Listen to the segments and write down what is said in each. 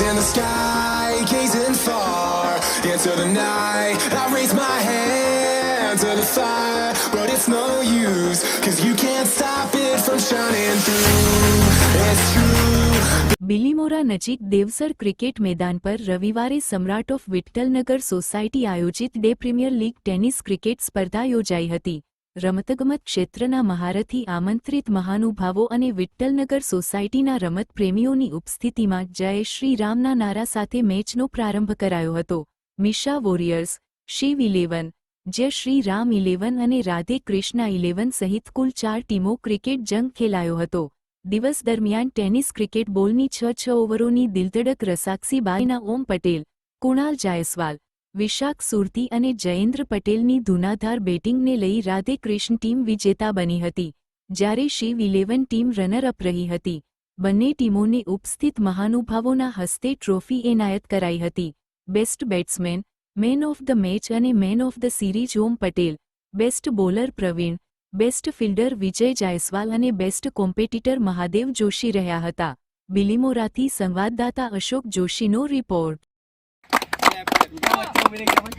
in the sky, gazing far into the night. I raise my hand to the fire, but it's no use, cause you can't stop it from shining through. It's true. Bilimora નજીક Devsar cricket મેદાન પર રવિવારે Samrat of Vitthalnagar society આયોજિત day premier league tennis cricket સ્પર્ધા યોજાઈ હતી રમતગમત ક્ષેત્રના મહારથી આમંત્રિત મહાનુભાવો અને વિઠ્ઠલનગર સોસાયટીના રમત પ્રેમીઓની ઉપસ્થિતિમાં જય શ્રી રામના નારા સાથે મેચનો પ્રારંભ કરાયો હતો. મિશા વોરિયર્સ, શિવ ઇલેવન, જય શ્રી રામ ઇલેવન અને રાધે કૃષ્ણા ઇલેવન સહિત કુલ ચાર ટીમો ક્રિકેટ જંગ ખેલાયો હતો. દિવસ દરમિયાન ટેનિસ ક્રિકેટ બોલની છ છ ઓવરોની દિલધડક રસાક્ષી બાઈના ઓમ પટેલ, કુણાલ જાયસવાલ વિશાખ સુરતી અને જયેન્દ્ર પટેલની ધુનાધાર બેટિંગને લઈ રાધે કૃષ્ણ ટીમ વિજેતા બની હતી, જ્યારે શિવ ઇલેવન ટીમ રનરઅપ રહી હતી. બંને ટીમોને ઉપસ્થિત મહાનુભાવોના હસ્તે ટ્રોફી એનાયત કરાઈ હતી. Best batsman, man of the match અને man of the series Om Patel, best bowler Pravin, best fielder Vijay Jaiswal અને બેસ્ટ કોમ્પિટિટર મહાદેવ જોશી રહ્યા હતા. બિલીમોરાથી સંવાદદાતા અશોક જોશીનો રિપોર્ટ. রেখে আমায়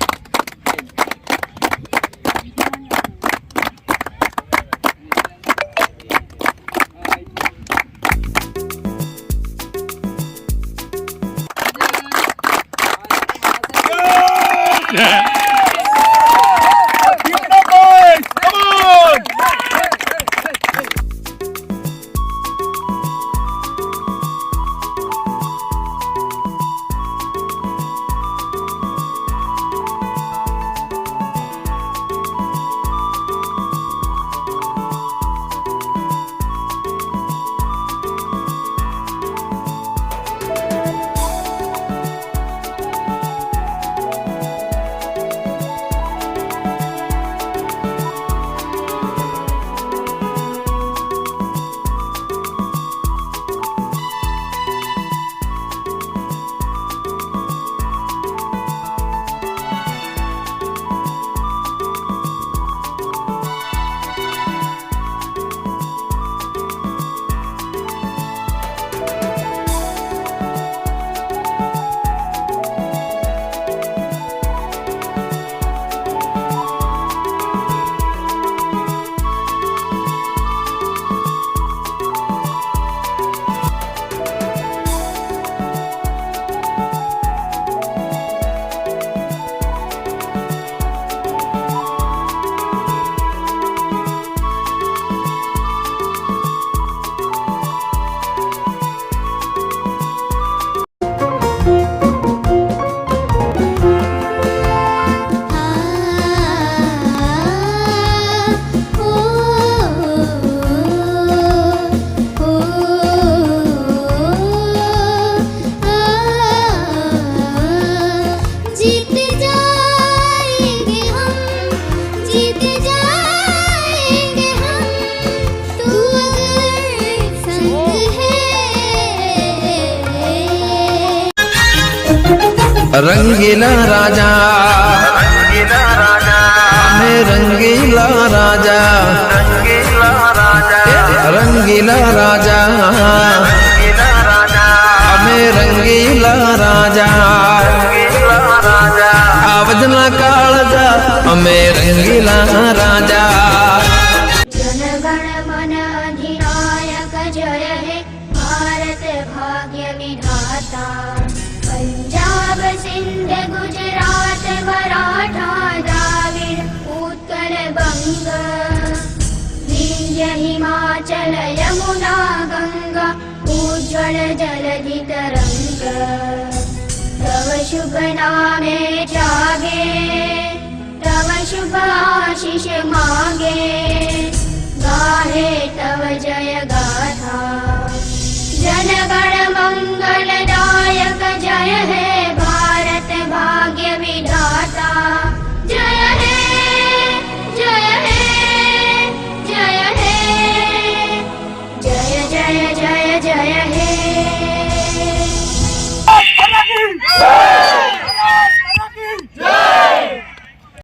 Yeah. है रंगीला राजा। हमें रंगीला राजा। रंगीला राजा। हमें रंगीला राजा। आवजना काळजा हमें रंगीला राजा। जनगण मन अधिनायक जय हे। भारत भाग्य विधाता। सिंध गुजरात मराठा द्राविड उत्कल बंग। विंध्य हिमाचल यमुना गंगा उज्ज्वल जलधि तरंग तव शुभ नामे जागे तव शुभ आशीष मागे જય જય જય હે.